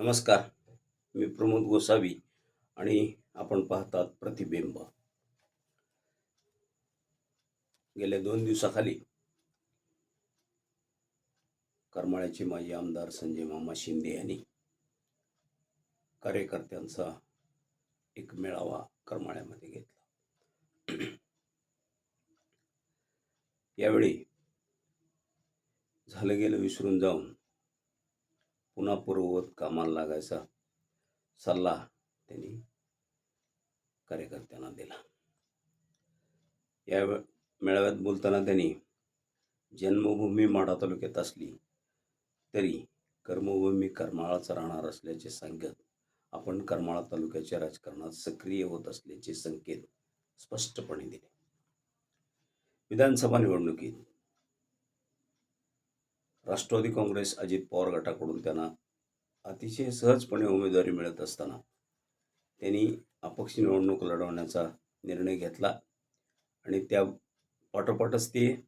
नमस्कार. मी प्रमोद गोसावी आणि आपण पाहतात प्रतिबिंब. गेल्या दोन दिवसाखाली करमाळ्याचे माजी आमदार संजय मामा शिंदे यांनी कार्यकर्त्यांचा एक मेळावा करमाळ्यामध्ये घेतला. यावेळी झालं गेलं विसरून जाऊन पुन्हा पूर्ववत कामाला लागायचा सल्ला त्यांनी कार्यकर्त्यांना दिला. या वे- मेळाव्यात बोलताना त्यांनी जन्मभूमी माढा तालुक्यात असली तरी कर्मभूमी करमाळाच राहणार असल्याचे सांगत आपण करमाळा तालुक्याच्या राजकारणात सक्रिय होत असल्याचे संकेत स्पष्टपणे दिले. विधानसभा निवडणुकीत राष्ट्रवादी काँग्रेस अजित पवार गटाकडून त्यांना अतिशय सहजपणे उमेदवारी मिळत असताना त्यांनी अपक्ष निवडणूक लढवण्याचा निर्णय घेतला. आणि त्या पाठोपाठच ते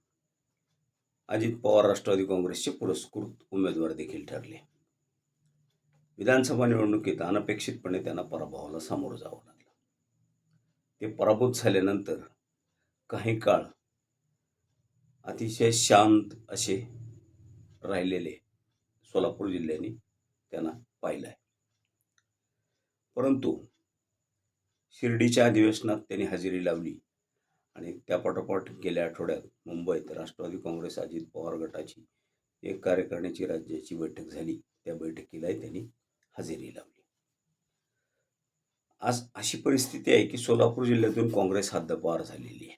अजित पवार राष्ट्रवादी काँग्रेसचे पुरस्कृत उमेदवार देखील ठरले. विधानसभा निवडणुकीत अनपेक्षितपणे त्यांना पराभवाला सामोरं जावं लागलं. ते पराभूत झाल्यानंतर काही काळ अतिशय शांत असे राहिलेले सोलापूर जिल्ह्याने त्यांना पाहिलं आहे. परंतु शिर्डीच्या अधिवेशनात त्यांनी हजेरी लावली आणि त्यापाठोपाठ गेल्या आठवड्यात मुंबईत राष्ट्रवादी काँग्रेस अजित पवार गटाची एक कार्यकारिणीची राज्याची बैठक झाली. त्या बैठकीलाही त्यांनी हजेरी लावली. आज अशी परिस्थिती आहे की सोलापूर जिल्ह्यातून काँग्रेस हद्दपार झालेली आहे.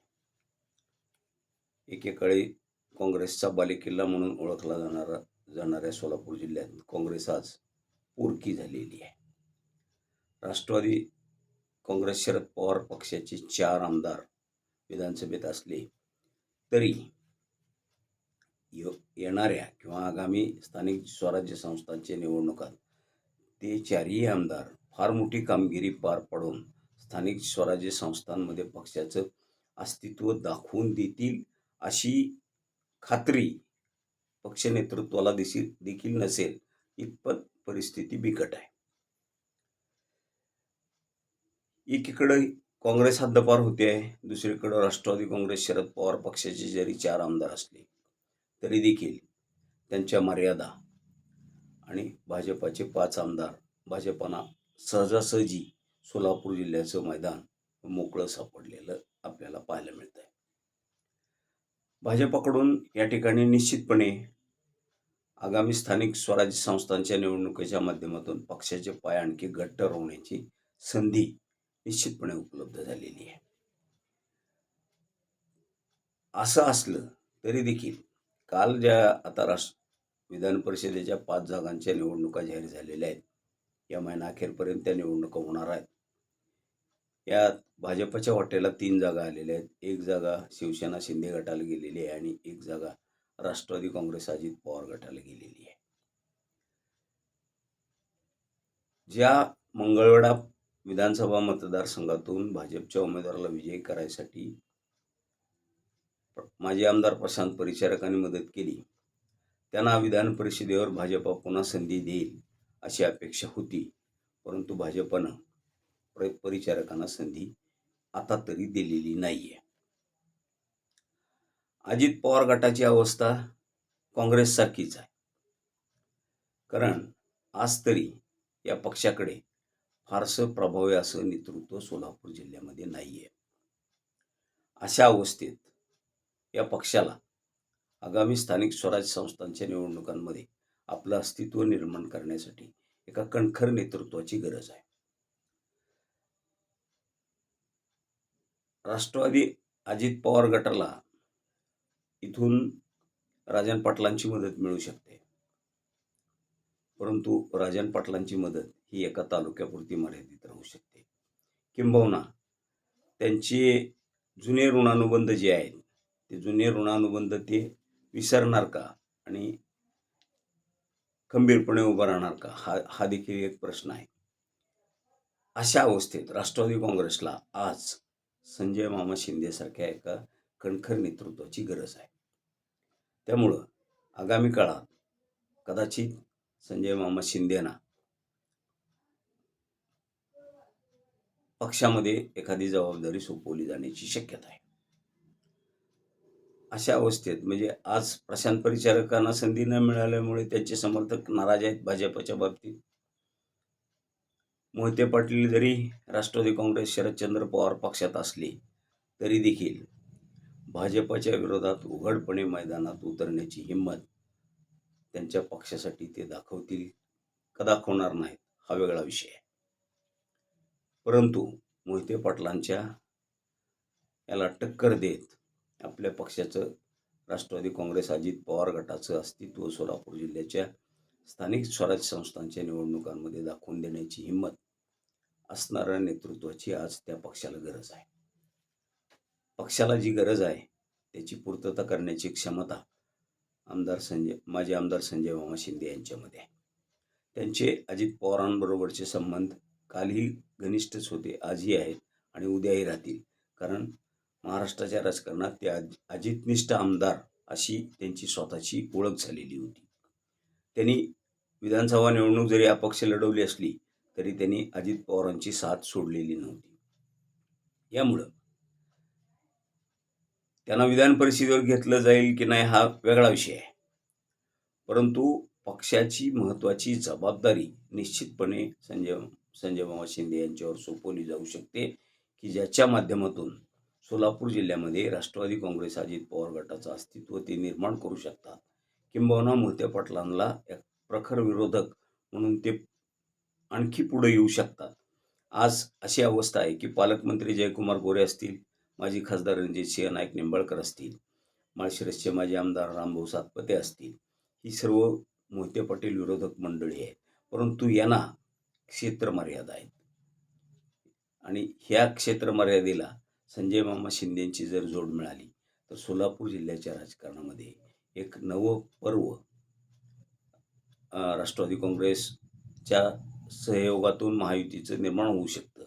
एकेकाळी काँग्रेसचा बालेकिल्ला म्हणून ओळखला जाणारा जाणाऱ्या सोलापूर जिल्ह्यात काँग्रेस आज पोरकी झालेली आहे. राष्ट्रवादी काँग्रेस शरद पवार पक्षाचे चार आमदार विधानसभेत असले तरी येणाऱ्या किंवा आगामी स्थानिक स्वराज्य संस्थांच्या निवडणुकात ते चारही आमदार फार मोठी कामगिरी पार पाडून स्थानिक स्वराज्य संस्थांमध्ये पक्षाचं अस्तित्व दाखवून देतील अशी खात्री पक्ष नेतृत्वाला दिसी देखील नसेल इतपत परिस्थिती बिकट आहे. एकीकडे काँग्रेस हद्दपार होते आहे दुसरीकडे राष्ट्रवादी काँग्रेस शरद पवार पक्षाचे जरी चार आमदार असले तरी देखील त्यांच्या मर्यादा आणि भाजपाचे पाच आमदार भाजपना सहजासहजी सोलापूर जिल्ह्याचं मैदान मोकळं सापडलेलं आपल्याला पाहायला मिळतं. भाजपाकडून या ठिकाणी निश्चितपणे आगामी स्थानिक स्वराज्य संस्थांच्या निवडणुकीच्या माध्यमातून पक्षाचे पाय आणखी घट्ट होण्याची संधी निश्चितपणे उपलब्ध झालेली आहे. असं असलं तरी देखील काल ज्या आता राष्ट्र विधान परिषदेच्या पाच जागांच्या निवडणुका जाहीर झालेल्या आहेत या महिना अखेरपर्यंत त्या निवडणुका होणार आहेत. यात भाजपच्या वाटेला तीन जागा आलेल्या आहेत. एक जागा शिवसेना शिंदे गटाला गेलेली आहे आणि एक जागा राष्ट्रवादी काँग्रेस अजित पवार गटाला गेलेली आहे. ज्या मंगळवेढा विधानसभा मतदारसंघातून भाजपच्या उमेदवाराला विजय करायसाठी माजी आमदार प्रशांत परिचारकांनी मदत केली त्यांना विधान परिषदेवर भाजपा पुन्हा संधी देईल अशी अपेक्षा होती परंतु भाजपनं परिचारकांना संधी आता तरी दिलेली नाहीये. अजित पवार गटाची अवस्था काँग्रेससारखीच आहे. कारण आज तरी या पक्षाकडे फारसं प्रभावी असं नेतृत्व सोलापूर जिल्ह्यामध्ये नाहीये. अशा अवस्थेत या पक्षाला आगामी स्थानिक स्वराज्य संस्थांच्या निवडणुकांमध्ये आपलं अस्तित्व निर्माण करण्यासाठी एका कणखर नेतृत्वाची गरज आहे. राष्ट्रवादी अजित पवार गटाला इथून राजन पाटलांची मदत मिळू शकते. परंतु राजन पाटलांची मदत ही एका तालुक्यापुरती मर्यादित राहू शकते. किंबहुना त्यांचे जुने ऋणानुबंध जे आहेत ते जुने ऋणानुबंध ते विसरणार का आणि खंबीरपणे उभा राहणार का हा हा देखील एक प्रश्न आहे. अशा अवस्थेत राष्ट्रवादी काँग्रेसला आज संजय मामा शिंदेसारख्या एका कणखर नेतृत्वाची गरज आहे. त्यामुळं आगामी काळात कदाचित संजय मामा शिंदेना पक्षामध्ये एखादी जबाबदारी सोपवली जाण्याची शक्यता आहे. अशा अवस्थेत म्हणजे आज प्रशांत परिचारकांना संधी न मिळाल्यामुळे त्यांचे समर्थक नाराज आहेत भाजपच्या बाबतीत. मोहिते पाटील जरी राष्ट्रवादी काँग्रेस शरदचंद्र पवार पक्षात असले तरी देखील भाजपाच्या विरोधात उघडपणे मैदानात उतरण्याची हिंमत त्यांच्या पक्षासाठी ते दाखवतील का दाखवणार नाहीत हा वेगळा विषय आहे. परंतु मोहिते पाटलांच्या याला टक्कर देत आपल्या पक्षाचं राष्ट्रवादी काँग्रेस अजित पवार गटाचं अस्तित्व सोलापूर जिल्ह्याच्या स्थानिक स्वराज्य संस्थांच्या निवडणुकांमध्ये दाखवून देण्याची हिंमत असणाऱ्या नेतृत्वाची आज त्या पक्षाला गरज आहे. पक्षाला जी गरज आहे त्याची पूर्तता करण्याची क्षमता आमदार संजय माजी आमदार संजय मामा शिंदे यांच्यामध्ये आहे. त्यांचे अजित पवारांबरोबरचे संबंध कालही घनिष्ठच होते आजही आहेत आणि उद्याही राहतील. कारण महाराष्ट्राच्या राजकारणात ते अजितनिष्ठ आमदार अशी त्यांची स्वतःची ओळख झालेली होती. त्यांनी विधानसभा निवडणूक जरी अपक्ष लढवली असली तरी त्यांनी अजित पवारांची साथ सोडलेली नव्हती. यामुळं त्यांना विधान परिषदेवर घेतलं जाईल की नाही हा वेगळा विषय आहे. परंतु पक्षाची महत्त्वाची जबाबदारी निश्चितपणे संजय संजय मामा शिंदे यांच्यावर सोपवली जाऊ शकते की ज्याच्या माध्यमातून सोलापूर जिल्ह्यामध्ये राष्ट्रवादी काँग्रेस अजित पवार गटाचं अस्तित्व ते निर्माण करू शकतात. किंबहुना मोहिते पाटलांना एक प्रखर विरोधक म्हणून ते आणखी पुढे येऊ शकतात. आज अशी अवस्था आहे की पालकमंत्री जयकुमार गोरे असतील माजी खासदार रणजितसिंह नाईक निंबाळकर असतील माळशिरसचे माजी आमदार रामभाऊ सातपते असतील ही सर्व मोहिते पाटील विरोधक मंडळी आहेत. परंतु यांना क्षेत्रमर्यादा आहेत. आणि ह्या क्षेत्रमर्यादेला संजय मामा शिंदेंची जर जोड मिळाली तर सोलापूर जिल्ह्याच्या राजकारणामध्ये एक नवं पर्व राष्ट्रवादी काँग्रेसच्या सहयोगातून महायुतीचं निर्माण होऊ शकतं.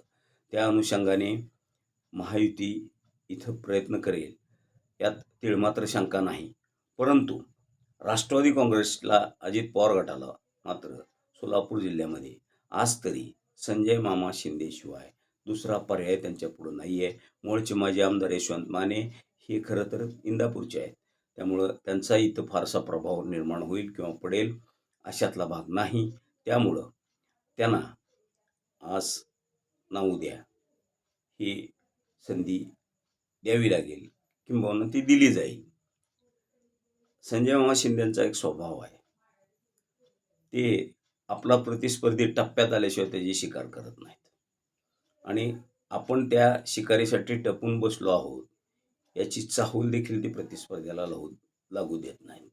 त्या अनुषंगाने महायुती इथं प्रयत्न करेल. यात तिळमात्र शंका नाही. परंतु राष्ट्रवादी काँग्रेसला अजित पवार गटाला मात्र सोलापूर जिल्ह्यामध्ये. आज तरी संजय मामा शिंदेशिवाय दुसरा पर्याय त्यांच्यापुढं नाही आहे मूळचे माजी आमदार यशवंत माने हे खरं तर इंदापूरचे आहेत. त्यामुळं त्यांचा इथं फारसा प्रभाव निर्माण होईल किंवा पडेल अशातला भाग नाही. त्यामुळं त्यांना आज ना उद्या ही संधी द्यावी लागेल किंबहुना ती दिली जाईल. संजय मामा शिंदेचा एक स्वभाव आहे. ते आपला प्रतिस्पर्धी टप्प्यात आल्याशिवाय त्याची शिकार करत नाहीत. आणि आपण त्या शिकारीसाठी टपून बसलो आहोत याची चाहूल देखील ते प्रतिस्पर्ध्याला लावू लागू देत नाही.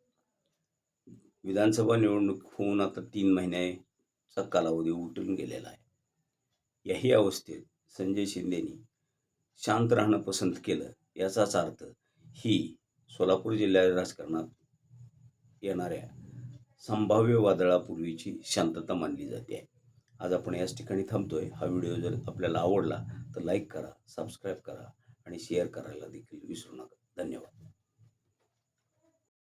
विधानसभा निवडणूक होऊन आता तीन महिने चा कालावधी उलटून गेलेला आहे. याही अवस्थेत संजय शिंदेनी शांत राहणं पसंत केलं याचाच अर्थ ही सोलापूर जिल्ह्या राजकारणात येणाऱ्या संभाव्य वादळापूर्वीची शांतता मानली जाते. आहे आज आपण याच ठिकाणी थांबतोय. हा व्हिडिओ जर आपल्याला आवडला तर लाईक करा सबस्क्राईब करा आणि शेअर करायला देखील विसरू नका. धन्यवाद.